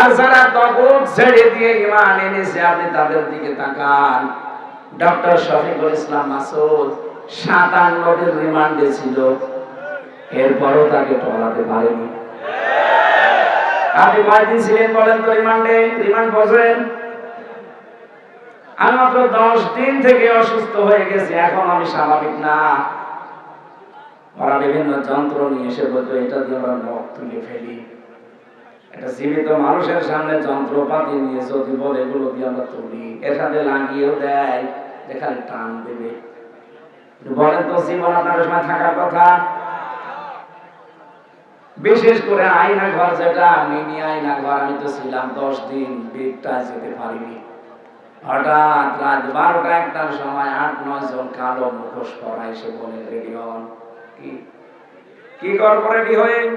আর যারা তগুত ছেড়ে দিয়ে ইমান এনেছে, আপনি তাদের দিকে তাকান। ডক্টর শফিকুল ইসলাম মাসুদ সাতান্ন দিন রিমান্ডে ছিল। এরপরও তাকে টলাতে পারেনি। আপনি কয়দিন ছিলেন বলেন তো রিমান্ডে? রিমান্ড বসেন আমি মাত্র দশ দিন থেকে অসুস্থ হয়ে গেছি, এখন আমি স্বাভাবিক না। ওরা বিভিন্ন যন্ত্র নিয়ে এসে বলতো, এটা দিয়ে আমরা নখ তুলে ফেলি। একটা মানুষের সামনে যন্ত্রপাতি নিয়ে যদি বলে, এগুলো দিয়ে আমরা তুলি। এর সাথে লাগিয়েও দেয়, যে খালি টান দেবে। বলেন তো, জীবন আপনার সময় থাকার কথা? বিশেষ করে আয়না ঘর যেটা, মিনি আয়না ঘর, আমি তো ছিলাম দশ দিন, বেডটা যেতে পারিনি। হঠাৎ রাত বারোটা একটার সময় আট, নয় জন কালো মুখোশ পরা এসে বলে, রেডি হন। কি? কি করব রেডি হয়ে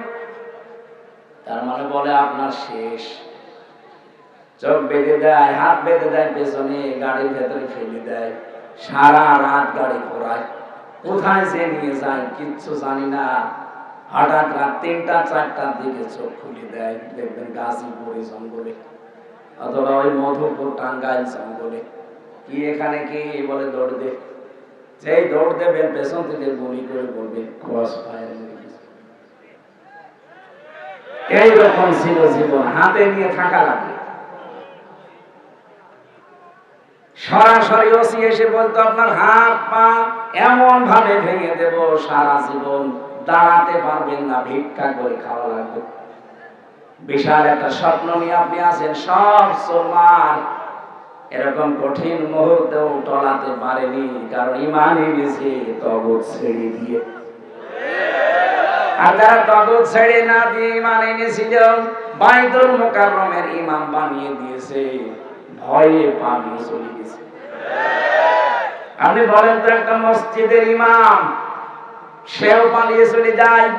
তার মানে বলে আপনার শেষ। চোখ বেঁধে দেয়, হাত বেঁধে দেয়, পেছনে গাড়ির ভেতরে ফেলে দেয়, সারা রাত গাড়ি ঘোরায়। কোথায় যে নিয়ে যায়, কিচ্ছু জানি না। হঠাৎ রাত তিনটা, চারটার দিকে চোখ খুলে দেয়। দেখবেন গাজীপুরি জঙ্গলে, অথবা ওই মধুপুর টাঙ্গাইল জঙ্গলে। কি এখানে কি বলে দৌড় দে। যেই দৌড় দেবেন, পেছন থেকে গুলি করে বলবে ক্রস ফায়ার এইরকম ছিল জীবন, হাতে নিয়ে থাকা লাগে। সরাসরি ওসি এসে বলতো, আপনার হাত, পা এমন ভাবে ভেঙে দেব, সারা জীবন দাঁড়াতে পারবেন না, ভিক্ষা করে খাওয়া লাগবে। বিশাল একটা স্বপ্ন নিয়ে আপনি আছেন, সব সমান এরকম কঠিন মুহূর্তেও টলাতে পারেনি, কারণ ইমানই গেছে তবৎ ছেড়ে দিয়ে। ছেড়ে না দিয়ে ইমান মোকাররমের ইমাম বানিয়ে দিয়েছে। ভয়ে পালিয়ে চলে গেছে। আপনি বলেন তো একটা মসজিদের ইমাম, সেও পালিয়ে চলে যায়।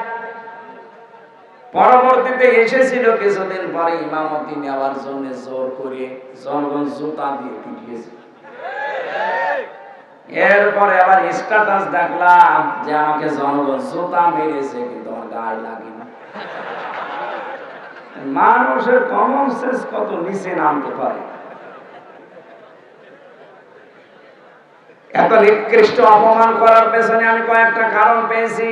পরবর্তীতে এসেছিল কিছুদিন পরে ইমামতি নেওয়ার জন্য জোর করে জনগণ জুতা দিয়ে পিটিয়েছে। এরপরে আবার স্ট্যাটাস দেখলাম যে আমাকে জনগণ জুতা মেরেছে, কিন্তু গায়ে লাগে না। মানুষের কমন সেন্স কত নিচে নামতে পারে? এত নিকৃষ্ট অপমান করার পেছনে আমি কয়েকটা কারণ পেয়েছি।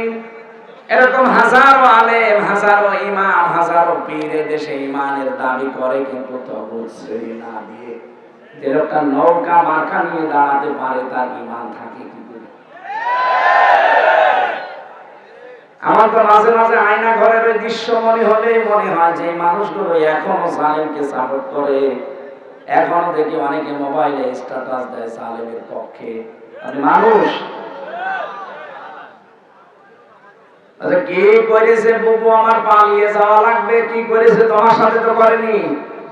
এরকম হাজারো আলেম, হাজারো ইমাম, হাজারো পীরে দেশে ইমানের দাবি করে কিন্তু তবু ছেড়ে না দিয়ে যে লোকটা নৌকা মার্কা নিয়ে দাঁড়াতে পারে, তার ইমান থাকে কি করে? আমার তো মাঝে মাঝে আয়না ঘরের দৃশ্য মনে হলেই মনে হয় যে মানুষগুলো এখনও সালেমকে সাপোর্ট করে। এখনও দেখি অনেকে মোবাইলে স্ট্যাটাস দেয় সালেমের পক্ষে। মানে মানুষ? আচ্ছা কি করেছে বুবু আমার পালিয়ে যাওয়া লাগবে? কি করেছে? তোমার সাথে তো করেনি।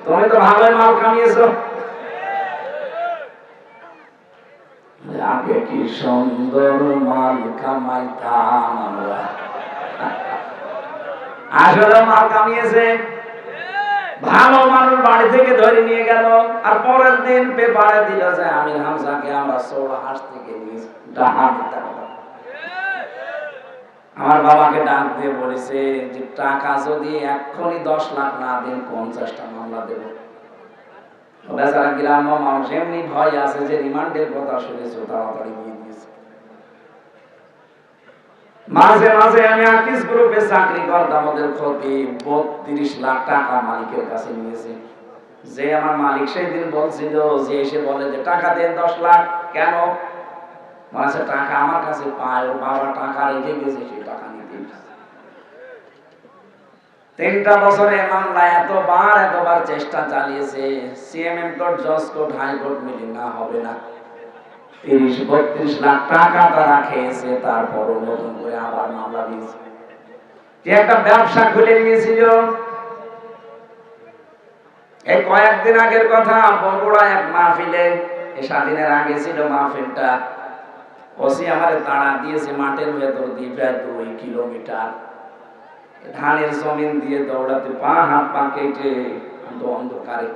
তুমি তো ভালোই মাল কামিয়েছো। আগে কি সুন্দর মাল কামাইতাম আমরা? আসলে মাল কামিয়েছে। ভালো মানুষ বাড়ি থেকে ধরে নিয়ে গেল। আর পরের দিন পেপারে দিল যে আমির হামসাকে আমরা হাঁস থেকে নিয়েছি। আমার বাবাকে ডাক দিয়ে বলেছে যে টাকা যদি এক্ষুনি দশ লাখ না দিন, পঞ্চাশটা মামলা দেব। বেচারা গ্রাম্য মানুষ, এমনি ভয় আছে যে রিমান্ডের কথা শুনেছো, তাড়াতাড়ি দিয়ে দিয়েছে মাঝে মাঝে আমি আকিস গ্রুপে চাকরি করতাম, ওদের ক্ষতি বত্রিশ লাখ টাকা মালিকের কাছে নিয়েছে। যে আমার মালিক সেই দিন বলছিল, যে এসে বলে যে, টাকা দেন দশ লাখ। কেন? মানে টাকা আমার কাছে পায় ওর বাবা টাকা রেখে গেছে সেই টাকা নিতে তিনটা বছরে মামলা এতবার এতবার চেষ্টা চালিয়েছে, সিএমএম কোর্ট, জজ কোর্ট, হাইকোর্ট মিলে না, হবে না। তিরিশ, বত্রিশ লাখ টাকা তারা খেয়েছে, তারপরও নতুন করে আবার মামলা দিয়েছে। যে একটা ব্যবসা খুলে নিয়েছিল। এই কয়েকদিন আগের কথা, বগুড়া এক মাহফিলে স্বাধীনের আগে ছিল মাহফিলটা। ওসি আমারে তাড়া দিয়েছে, মাঠের ভেতর দিয়ে প্রায় দুই কিলোমিটার। ধানের জমিন দিয়ে দৌড়াতে পা, হাত পা কেটে অন্ধকারে।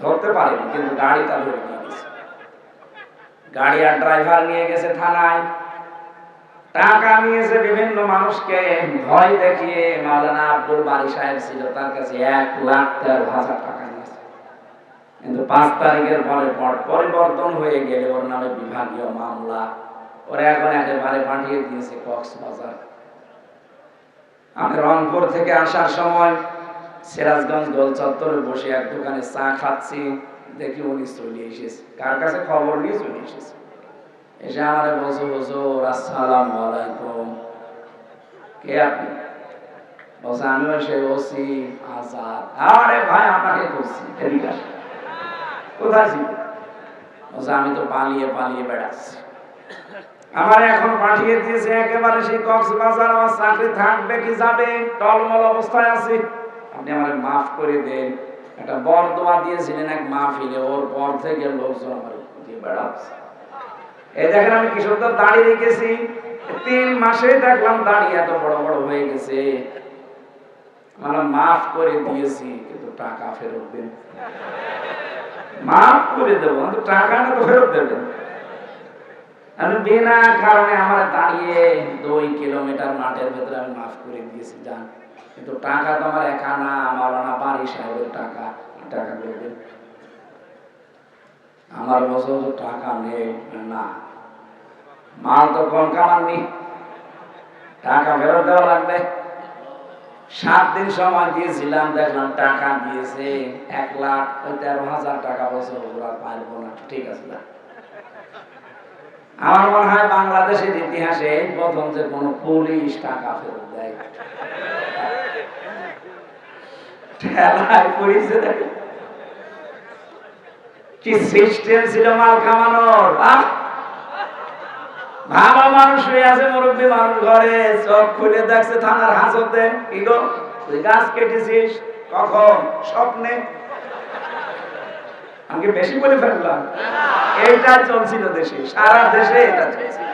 ধরতে পারেনি, কিন্তু গাড়িটা ধরে নিয়ে গেছে। গাড়ি ড্রাইভার নিয়ে গেছে থানায়। টাকা নিয়েছে বিভিন্ন মানুষকে। ভয় দেখিয়ে আব্দুল সাহেব ছিল, তার কাছে এক লাখ হাজার টাকা নিয়েছে। কিন্তু পাঁচ তারিখের পরে পরিবর্তন হয়ে গেলে ওর নামে বিভাগীয় মামলা। ওরা এখন একেবারে পাঠিয়ে দিয়েছে কক্সবাজার। আমি রংপুর থেকে আসার সময় সিরাজগঞ্জ গোল চত্বরে বসে এক দোকানে চা খাচ্ছি। দেখি উনি চলে এসেছে কার কাছে খবর নিয়ে চলে এসেছে এসে আমার বলছো হুজুর আসসালাম আলাইকুম কে আপনি? বলছে আমি ওই সেই ওসি আজাদ। আরে ভাই, আপনাকে খুঁজছি কোথায় ছিল? বলছে আমি তো পালিয়ে পালিয়ে বেড়াচ্ছি। আমার এখন পাঠিয়ে দিয়েছে একেবারে সেই কক্সবাজার, আমার চাকরি থাকবে কি যাবে? টলমল অবস্থায় আছি। আপনি আমার মাফ করে দেন একটা বর দোয়া দিয়েছিলেন এক মাহফিলে, ওর পর থেকে লোকজন আমার বেড়াচ্ছে। এই দেখেন আমি কি সুন্দর দাঁড়িয়ে রেখেছি। তিন মাসে দেখলাম দাঁড়িয়ে এত বড় বড় হয়ে গেছে। মাফ করে দিয়েছি, কিন্তু টাকা ফেরত দেন। মাফ করে দেবো, কিন্তু টাকাটা তো ফেরত দেবেন। আমি বিনা কারণে আমার দাঁড়িয়ে দুই কিলোমিটার মাঠের ভেতরে আমি মাফ করে দিয়েছি, যান। কিন্তু টাকা তো আমার একা না আমার না বাড়ি সাহেবের টাকা। টাকা দেন। আমার বছর তো টাকা নেই, না। মাল তো কম কামাননি। টাকা ফেরত দেওয়া লাগবে। সাত দিন সময় দিয়েছিলাম, দেখলাম টাকা দিয়েছে এক লাখ ওই তেরো হাজার টাকা বছর ওরা পারব না। ঠিক আছে, না। আমার মনে হয় বাংলাদেশের ইতিহাসে প্রথম যে কোনো পুলিশ টাকা ফেরত দেয়। ঠেলায় পড়েছে কি সিস্টেম ছিল মাল কামানোর! ভালো মানুষ হয়ে আছে মুরব্বী মানুষ ঘরে, চোখ খুলে দেখছে থানার হাজতে। কি গো, তুই গাছ কেটেছিস? কখন? স্বপ্নে? আমি বেশি বলে ফেললাম? এইটা চলছিল দেশে, সারা দেশে এটা চলছিল।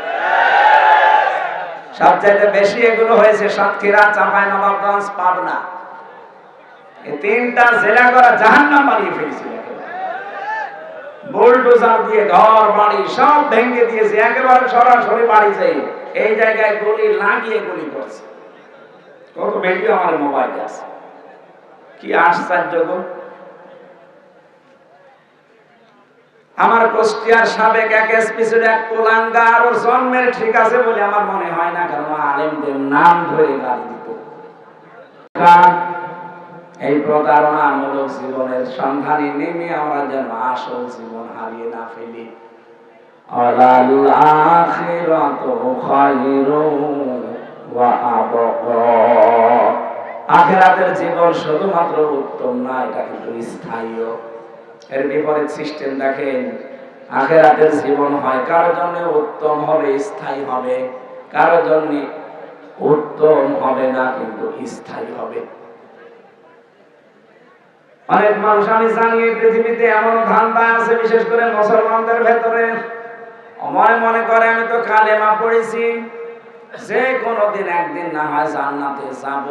সবচাইতে বেশি এগুলো হয়েছে সাতক্ষীরা চাপাই নবাবগঞ্জ পাবনা। তিনটা জেলা করা জাহান্নাম বানিয়ে ফেলেছিল বুলডোজার দিয়ে ঘর, বাড়ি সব ভেঙে দিয়েছে। একেবারে সরাসরি বাড়ি যাই এই জায়গায় গুলি লাগিয়ে গুলি করছে। কত আমার মোবাইলে আছে। কি আশ্চর্য গো। আমার কুষ্টিয়ার সাবেক এক এসপি ছিল, এক কোলাঙ্গার। ওর জন্মের ঠিক আছে বলে আমার মনে হয় না, কারণ আলেমদের নাম ধরে গালি দিত। এই প্রতারণামূলক জীবনের সন্ধানে নেমে আমরা যেন আসল জীবন হারিয়ে না ফেলি। আখেরাতের জীবন শুধুমাত্র উত্তম না, এটা কিন্তু স্থায়ীও। এর বিপরীত সিস্টেম দেখেন, আখেরাতের জীবন হয় কারোর জন্য উত্তম হবে, স্থায়ী হবে? কারোর জন্য উত্তম হবে না, কিন্তু স্থায়ী হবে। অনেক মানুষ আমি জানি এই পৃথিবীতে এমন ধান্দা আছে, বিশেষ করে মুসলমানদের ভেতরে। মনে মনে করে আমি তো কালেমা পড়েছি, যে কোনোদিন একদিন না হয় জান্নাতে যাব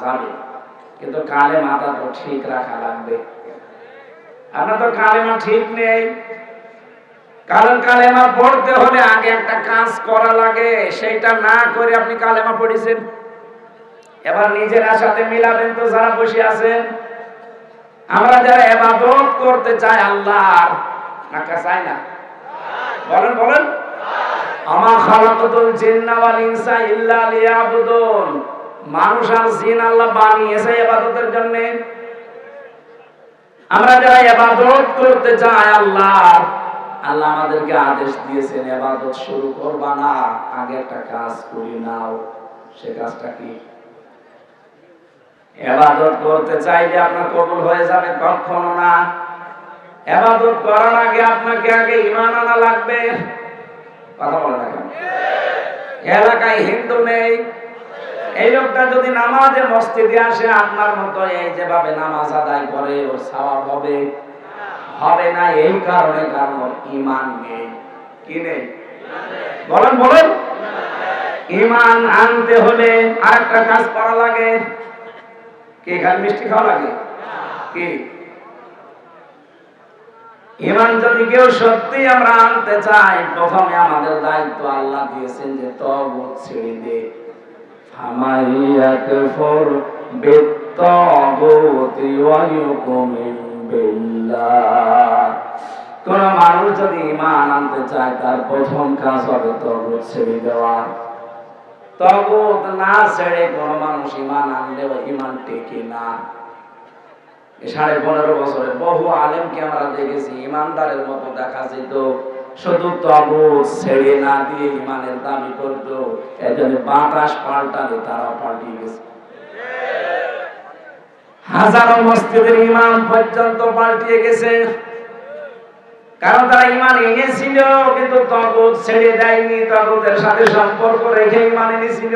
যাবে। কিন্তু কালেমাটা তো ঠিক রাখা লাগবে। আপনার তো কালেমা ঠিক নেই। কারণ কালেমা পড়তে হলে আগে একটা কাজ করা লাগে, সেইটা না করে আপনি কালেমা পড়েছেন। এবার নিজের সাথে মিলাবেন তো যারা বসে আছেন। আমরা যারা এবাদত করতে চাই আল্লাহর, টাকা চাই না। বলেন বলেন। আমার খালাকাতুল জিন্না ওয়াল ইনসা ইল্লা লিয়াবুদুন। মানুষ আর জিন আল্লাহ বানিয়েছে ইবাদতের জন্য। আমরা যারা ইবাদত করতে চাই আল্লাহ আল্লাহ আমাদেরকে আদেশ দিয়েছেন, ইবাদত শুরু করবা না, আগে একটা কাজ করি, নাও। সে কাজটা কি? এবাদত করতে চাইলে আপনার কবুল হয়ে যাবে, কখনো না। এবাদত করার আগে আপনাকে আগে ইমান আনা লাগবে। কথা বলে না এলাকায় হিন্দু নেই। এই লোকটা যদি নামাজে মসজিদে আসে, আপনার মতো এই যেভাবে নামাজ আদায় করে, ওর সওয়াব হবে? হবে না, এই কারণে কারণ ইমান নেই। কি নেই? বলেন বলেন। ইমান আনতে হলে আরেকটা কাজ করা লাগে। কি মিষ্টি খাওয়া লাগে কি? ইমান যদি কেউ সত্যি আমরা আনতে চাই, প্রথমে আমাদের দায়িত্ব আল্লাহ দিয়েছেন যে তগুত ছেড়ে দে। বিল্লাহ। কোন মানুষ যদি ইমান আনতে চায়, তার প্রথম কাজ হবে তগুত ছেড়ে দেওয়া। তগুত না ছেড়ে কোন মানুষ ইমান আনলে ইমান টেকে না। সাড়ে পনেরো বছরে বহু আলেমকে আমরা দেখেছি, ইমানদারের মতো দেখা যেত। শুধু তবুত ছেড়ে না দিয়ে ইমানের দাবি করত। এজন্য বাতাস পাল্টালে তারাও পাল্টিয়ে গেছে। হাজারো মসজিদের ইমাম পর্যন্ত পাল্টিয়ে গেছে। কারণ তারা ইমান এনেছিল কিন্তু তগত ছেড়ে দেয়নি তগতের সাথে সম্পর্ক রেখে ইমান এনেছিল।